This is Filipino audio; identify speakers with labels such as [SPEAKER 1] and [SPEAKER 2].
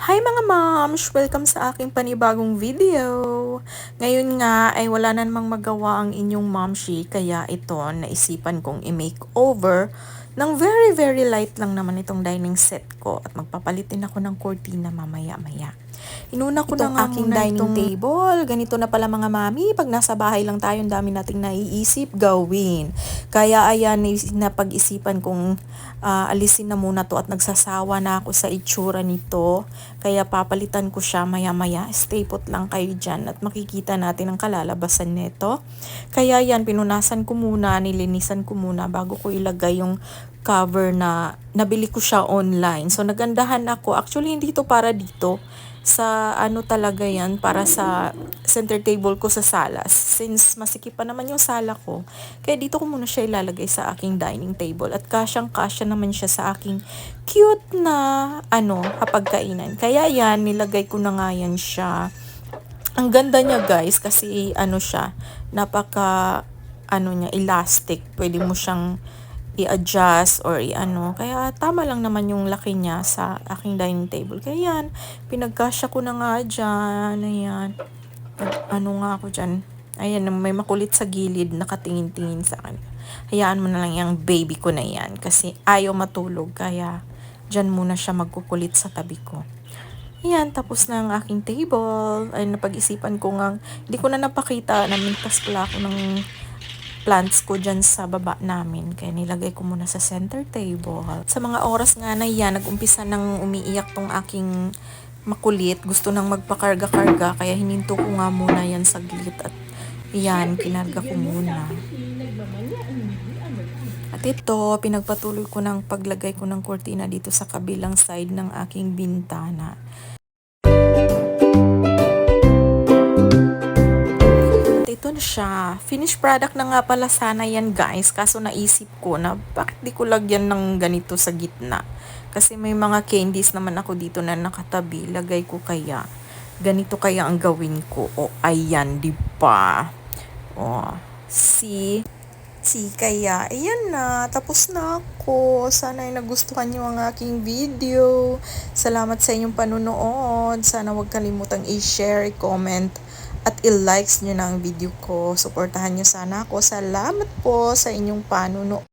[SPEAKER 1] Hi mga moms! Welcome sa aking panibagong video. Ngayon nga ay wala na namang magawa ang inyong momshi kaya ito naisipan kong i-makeover ng very very light lang naman itong dining set ko at magpapalit din ako ng cortina mamaya maya. Inuna ko
[SPEAKER 2] Itong
[SPEAKER 1] na nga
[SPEAKER 2] aking dining
[SPEAKER 1] itong table. Ganito na pala mga mami. Pag nasa bahay lang tayo, ang dami nating naiisip gawin. Kaya ayan, is- napag-isipan kong ah, alisin na muna to at nagsasawa na ako sa itsura nito. Kaya papalitan ko siya maya-maya. Stay put lang kayo dyan at makikita natin ang kalalabasan nito. Kaya yan, pinunasan ko muna, nilinisan ko muna bago ko ilagay yung cover na nabili ko siya online. So nagandahan ako. Actually, hindi to para dito sa ano talaga yan para sa center table ko sa sala. Since masikip pa naman yung sala ko kaya dito ko muna siya ilalagay sa aking dining table. At kasyang kasya naman siya sa aking cute na ano hapagkainan kaya yan nilagay ko na nga yan siya. Ang ganda niya guys kasi ano siya napaka ano niya elastic. Pwede mo siyang i-adjust or i-ano. Kaya tama lang naman yung laki niya sa aking dining table. Kaya yan, pinagkasya ko na nga dyan. Ayan. Ano nga ako dyan. Ayan, may makulit sa gilid, nakatingin-tingin sa akin. Hayaan mo na lang yung baby ko na yan kasi ayaw matulog. Kaya dyan muna siya magkukulit sa tabi ko. Ayan, tapos na ang aking table. Ay, napag-isipan ko nga, hindi ko na napakita, namintas pala ako ng plants ko dyan sa baba namin. Kaya nilagay ko muna sa center table. Sa mga oras nga na yan, nag-umpisa nang umiiyak tong aking makulit. Gusto nang magpakarga-karga. Kaya hininto ko nga muna yan saglit. At yan, kinarga ko muna. At ito, pinagpatuloy ko ng paglagay ko ng kortina dito sa kabilang side ng aking bintana. Ito na siya. Finished product na nga pala sana yan guys. Kaso naisip ko na bakit di ko lagyan ng ganito sa gitna. Kasi may mga candies naman ako dito na nakatabi. Lagay ko kaya. Ganito kaya ang gawin ko. O ayan, di ba? O, see? See, kaya, ayan na, tapos na ako. Sana ay nagustuhan niyo ang aking video. Salamat sa inyong panunood. Sana huwag kalimutang i-share, i-comment, at i-likes nyo na ang video ko. Suportahan nyo sana ako. Salamat po sa inyong panunood.